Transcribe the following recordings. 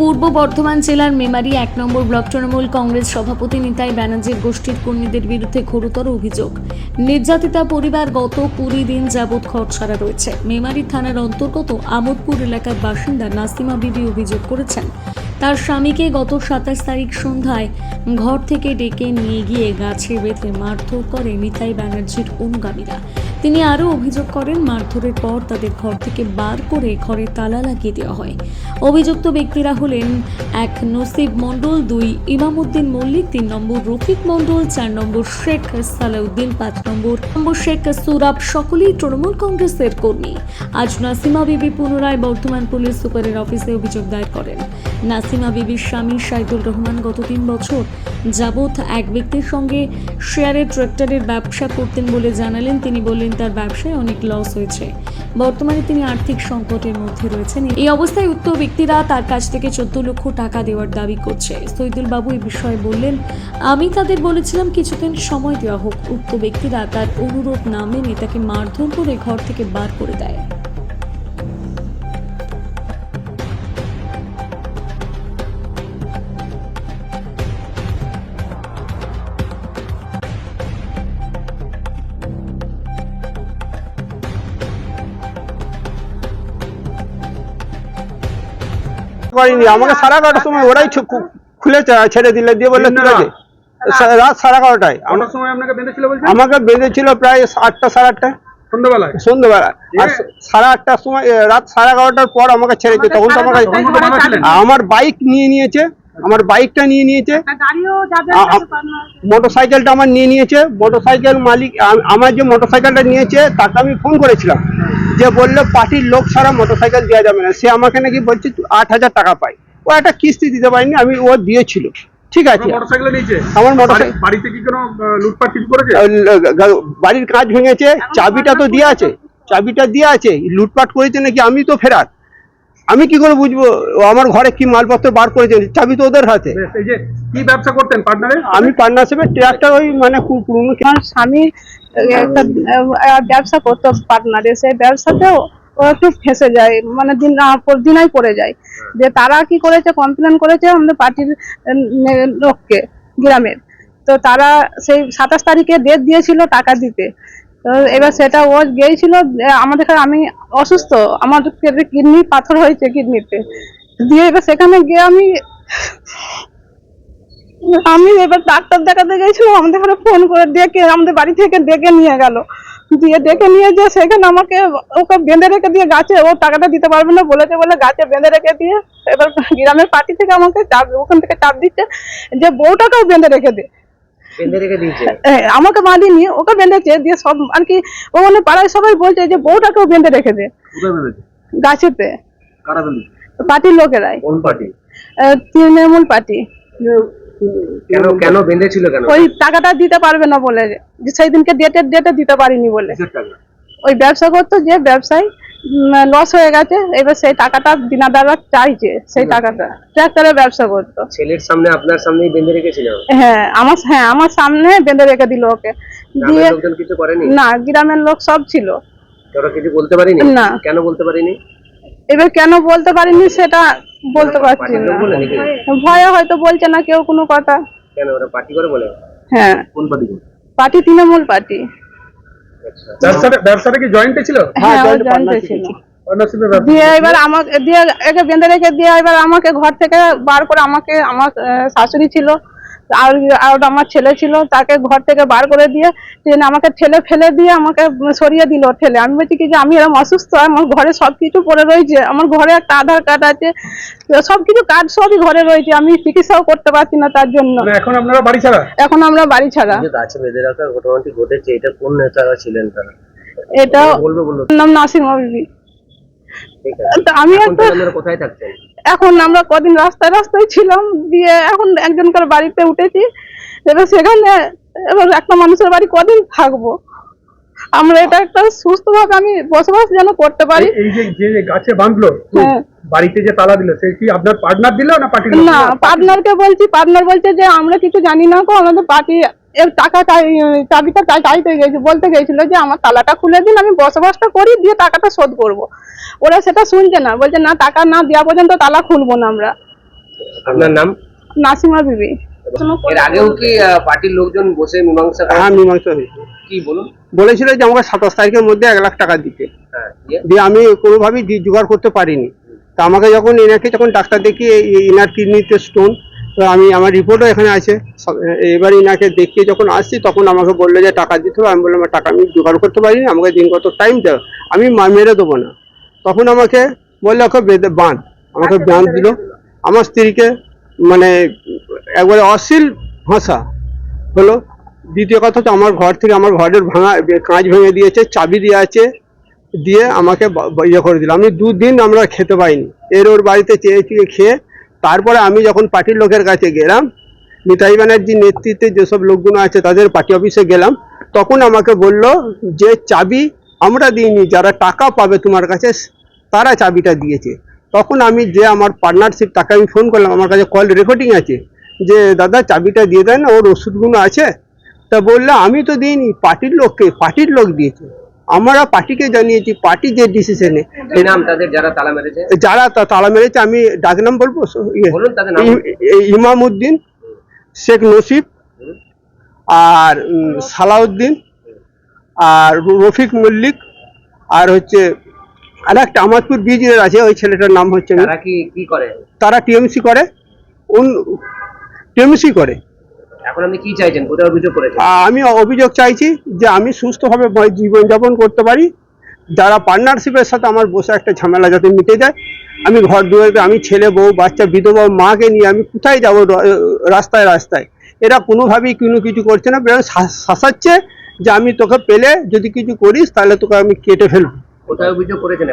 পূর্ব বর্ধমান জেলার মেমারি এক নম্বর ব্লক তৃণমূল কংগ্রেস সভাপতি নিতাই ব্যানার্জির গোষ্ঠীর কর্মীদের বিরুদ্ধে গুরুতর অভিযোগ। নির্যাতিতা পরিবার গত কুড়ি দিন যাবৎ ঘর ছাড়া রয়েছে। মেমারি থানার অন্তর্গত আমোদপুর এলাকার বাসিন্দা নাসিমা বিবি অভিযোগ করেছেন, তার স্বামীকে গত সাতাশ তারিখ সন্ধ্যায় ঘর থেকে ডেকে নিয়ে গিয়ে গাছে বেঁধে মারধর করে নিতাই ব্যানার্জির অনুগামীরা। তিনি আরও অভিযোগ করেন, মারধরের পর তাদের ঘর থেকে বার করে ঘরে তালা লাগিয়ে দেওয়া হয়। অভিযুক্ত ব্যক্তিরা হলেন এক নসিব মণ্ডল, দুই ইমামুদ্দিন মল্লিক, তিন নম্বর রফিক মণ্ডল, চার নম্বর শেখ সালাউদ্দিন, পাঁচ নম্বর নম্বর শেখ সুরাব, সকলেই তৃণমূল কংগ্রেসের কর্মী। আজ নাসিমা বিবি পুনরায় বর্ধমান পুলিশ সুপারের অফিসে অভিযোগ দায়ের করেন। নাসিমা বিবির স্বামী সাইদুল রহমান গত তিন বছর যাবৎ এক ব্যক্তির সঙ্গে শেয়ারের ট্রাক্টরের ব্যবসা করতেন বলে জানালেন। তিনি বললেন, তার ব্যবসায় অনেক লস হয়েছে। বর্তমানে তিনি আর্থিক সংকটের মধ্যে রয়েছেন। এই অবস্থায় উক্ত ব্যক্তিরা তার কাছ থেকে চোদ্দ লক্ষ টাকা দেওয়ার দাবি করছে। সৈদুল বাবু এই বিষয়ে বললেন, আমি তাদের বলেছিলাম কিছুদিন সময় দেওয়া হোক। উক্ত ব্যক্তিরা তার অনুরোধ না মেনে তাকে মারধর করে ঘর থেকে বার করে দেয়। করিনি। আমাকে সাড়ে এগারোটার সময় ওরাই খুলে ছেড়ে দিলে দিয়ে বললে ঠিক আছে রাত সাড়ে এগারোটায়। আমাকে বেঁধেছিল প্রায় আটটা সাড়ে আটটায়। সন্ধ্যাবেলায়? সন্ধ্যেবেলা আর সাড়ে আটটার সময় রাত সাড়ে এগারোটার পর আমাকে ছেড়েছে তখন তো আমাকে আমার বাইক নিয়ে নিয়েছে। আমার বাইকটা নিয়ে নিয়েছে। মোটর সাইকেলটা আমার নিয়ে নিয়েছে। মোটর সাইকেল মালিক আমার যে মোটর সাইকেলটা নিয়েছে তাকে আমি ফোন করেছিলাম। যে বলল পার্টির লোক ছাড়া মোটর সাইকেল দেওয়া যাবে না। সে আমাকে নাকি বলছে আট হাজার টাকা পাই। ও একটা কিস্তি দিতে পারিনি আমি ও দিয়েছিল। ঠিক আছে। আমার মোটর বাড়ি- বাড়িতে কি কোনো লুটপাট কিছু করেছে? বাড়ির কাজ ভেঙেছে চাবিটা তো দিয়ে আছে চাবিটা দিয়ে আছে লুটপাট করেছে নাকি আমি তো ফেরাত আমি কি করে বুঝব? ও আমার ঘরে কি মালপত্র বার করেছে? চাবি তো ওদের হাতে। বেশ, এই যে কি ব্যবসা করতেন পার্টনারে আমি পার্টনারশিপে ট্রাক্টর ওই মানে পু- পুরনো আমার স্বামী একটা ব্যবসা করতো পার্টনারে সেই ব্যবসাতেও ও একটু ফেসে যায়। মানে দিন পর দিনাই পড়ে যায়। যে তারা কি করেছে কমপ্লেন করেছে আমাদের পার্টির লোককে গ্রামের। তো তারা সেই সাতাশ তারিখে ডেট দিয়েছিল টাকা দিতে। তো এবার সেটা ও গিয়েছিল আমাদের এখানে আমি অসুস্থ। আমার কিডনি পাথর হয়েছে কিডনিতে। দিয়ে এবার সেখানে গিয়ে আমি আমি এবার ডাক্তার দেখাতে গেছিলাম আমাদের ঘরে ফোন করে ডেকে আমাদের বাড়ি থেকে ডেকে নিয়ে গেল। দিয়ে ডেকে নিয়ে যে সেখানে আমাকে ওকে বেঁধে রেখে দিয়ে গাছে ও টাকাটা দিতে পারবে না বলেছে বলে গাছে বেঁধে রেখে দিয়ে এবার গ্রামের পার্টি থেকে আমাকে চাপ ওখান থেকে চাপ দিচ্ছে যে বউটাকেও বেঁধে রেখে দে। বেঁধে রেখে দিয়েছে এ, আমাকে বাঁধিনি ওকে বেঁধেছে দিয়ে সব আর কি ওখানে পাড়ায় সবাই বলছে যে বউটাকেও বেঁধে রেখে দে গাছেতে। পার্টির লোকেরাই। কোন পার্টি? আহ, তৃণমূল পার্টি। কেন কেন বেঁধেছিল কেন? ওই টাকাটা দিতে পারবে না বলে যে সেই দিনকে ডেটের ডেটে দিতে পারিনি বলে। ওই ব্যবসা করতো যে ব্যবসায় লস হয়ে গেছে এবার সেই টাকাটা দিনাদাররা চাইছে সেই টাকাটা। ট্রাক্টরের ব্যবসা করতো। ছেলের সামনে আপনার সামনেই বেঁধে রেখেছিল? হ্যাঁ আমার হ্যাঁ আমার সামনে বেঁধে রেখে দিল ওকে। দিয়ে কিছু করেনি? না গ্রামের লোক সব ছিল। ওরা কিছু বলতে পারিনি? না। কেন বলতে পারিনি? এবার কেন বলতে পারিনি সেটা বলতে পারছি না। ভয়ে হয়তো বলছে না কেউ কোনো কথা। কেন ওরা পার্টি করে বলে? হ্যাঁ। কোন পার্টি পার্টি তৃণমূল পার্টি। ব্যবসাটা ব্যবসাটা কি জয়েন্টে ছিল? হ্যাঁ ছিল। দিয়ে এবার আমাকে দিয়ে একে বেঁধে রেখে দিয়ে এবার আমাকে ঘর থেকে বার করে আমাকে আমার আহ, শাশুড়ি ছিল। আর আর আমার ছেলে ছিল তাকে ঘর থেকে বার করে দিয়ে ট্রেনে আমাকে ঠেলে ফেলে দিয়ে আমাকে সরিয়ে দিল ঠেলে। আমি বলছি কি যে আমি এরকম অসুস্থ আমার ঘরে সবকিছু পড়ে রয়েছে আমার ঘরে একটা আধার কার্ড আছে সবকিছু কার্ড সবই ঘরে রয়েছে আমি চিকিৎসাও করতে পারছি না তার জন্য। মানে এখন আপনারা বাড়ি ছাড়া? এখন আমরা বাড়ি ছাড়া। গাছে বেঁধে রাখার ঘটনাটি ঘটেছে এটা কোন নেতারা ছিলেন তারা? এটা বলবে বলব নাম নাসির মবিবি ঠিক আছে তো আমি কোথায় থাকছেন এখন আমরা কদিন রাস্তায় রাস্তায় ছিলাম দিয়ে এখন একজন করে বাড়িতে উঠেছি এবার সেখানে এবার একটা মানুষের বাড়ি কদিন থাকব আমরা এটা একটা সুস্থভাবে আমি বসবাস যেন করতে পারি এই- যে যে গাছে বাঁধলো হ্যাঁ। বাড়িতে যে তালা দিল সে কি আপনার পার্টনার দিল না পার্টির লোক? না পার্টনারকে বলছি পার্টনার বলছে যে আমরা কিছু জানি না গো আমাদের পার্টি টাকা চাবিটা চাই- চাইতে গেছি বলতে গেছিল যে আমার তালাটা খুলে দিন আমি বসবাসটা করি দিয়ে টাকাটা শোধ করব। ওরা সেটা শুনছে না বলছে না টাকা না দেওয়া পর্যন্ত তালা খুলবো না আমরা। আপনার নাম? নাসিমা বিবি। এর আগেও কি পার্টির লোকজন বসে মীমাংসা হ্যাঁ মীমাংসা হয়েছে। কি বলুন? বলেছিল যে আমাকে সাতাশ তারিখের মধ্যে এক লাখ টাকা দিতে। হ্যাঁ দিয়ে? আমি কোনোভাবেই জোগাড় করতে পারিনি। তা আমাকে যখন এনাকে যখন ডাক্তার দেখিয়ে এই ইনার কিডনিতে স্টোন তো আমি আমার রিপোর্টও এখানে আছে। এবার ইনাকে দেখিয়ে যখন আসছি তখন আমাকে বলল যে টাকা দিতে হবে। আমি বললাম টাকা আমি জোগাড় করতে পারিনি। আমাকে দিন কত টাইম দেও। আমি মেরে দেবো না। তখন আমাকে বলল ওকে বেঁধে বাঁধ। আমাকে বাঁধ দিল। আমার স্ত্রীকে মানে একবারে অশ্লীল ভাষা হলো। দ্বিতীয় কথা তো আমার ঘর থেকে আমার ঘরের ভাঙা কাঁচ ভেঙে দিয়েছে চাবি দিয়ে আছে দিয়ে আমাকে ইয়ে করে দিল। আমি দুদিন আমরা খেতে পাইনি। এর ওর বাড়িতে চেয়ে চেয়ে খেয়ে তারপরে আমি যখন পার্টির লোকের কাছে গেলাম, নিতাই ব্যানার্জির নেতৃত্বে যেসব লোকগুলো আছে তাদের পার্টি অফিসে গেলাম, তখন আমাকে বলল যে, চাবি আমরা দিইনি, যারা টাকা পাবে তোমার কাছে, তারা চাবিটা দিয়েছে। তখন আমি যে আমার পার্টনারশিপ তাকে আমি ফোন করলাম, আমার কাছে কল রেকর্ডিং আছে, যে, দাদা, চাবিটা দিয়ে দেন, ওর ওষুধগুলো আছে। তা বলল, আমি তো দিইনি, পার্টির লোককে, পার্টির লোক দিয়েছে। আমরা পার্টিকে জানিয়েছি পার্টি যে ডিসিশনে নাম তাদের? যারা তালা মেরেছে? যারা তালা মেরেছে আমি ডাক নাম বলব? ইয়ে, ইমাম উদ্দিন শেখ নসিব আর সালাউদ্দিন আর রফিক মল্লিক আর হচ্ছে আর একটা আমাদপুর বিজের আছে ওই ছেলেটার নাম হচ্ছে তারা কি করে? তারা টিএমসি করে। টিএমসি করে। এখন আপনি কি চাইছেন? কোথায় অভিযোগ করেছেন? আমি অভিযোগ চাইছি যে আমি সুস্থভাবে জীবনযাপন করতে পারি। যারা পার্টনারশিপের সাথে আমার বসে একটা ঝামেলা যাতে মিটে যায়, আমি ঘর দুয়ারে আমি ছেলে বউ, বাচ্চা, বিধবা, মাকে নিয়ে আমি কোথায় যাব রাস্তায় রাস্তায়? এরা কোনোভাবেই কোনো কিছু করছে না। শাসাচ্ছে যে আমি তোকে পেলে যদি কিছু করিস, তাহলে তোকে আমি কেটে ফেলব। কোথায় অভিযোগ করেছেন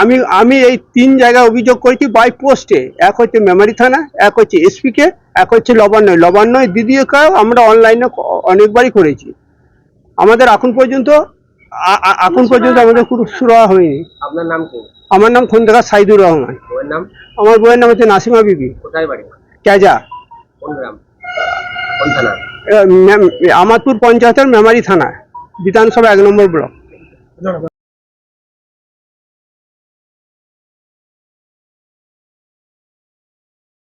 আমি আমি এই তিন জায়গায় অভিযোগ করেছি বাই পোস্টে এক হচ্ছে মেমারি থানা এক হচ্ছে এসপি কে এক হচ্ছে লবান্নয় লবান্নয় দিদিকেও আমরা অনলাইনে অনেকবারই করেছি। আমাদের এখন পর্যন্ত এখন পর্যন্ত আমাদের কোনো সুরা হয়নি। আপনার নাম কি? আমার নাম খন্দকার সাইদুর রহমান। বউয়ের নাম? আমার বইয়ের নাম হচ্ছে নাসিমা বিবি। কোথায় বাড়ি? ক্যাজা। কোন গ্রাম? কোন থানা? আমাদপুর পঞ্চায়েতের মেমারি থানা বিধানসভা এক নম্বর ব্লক।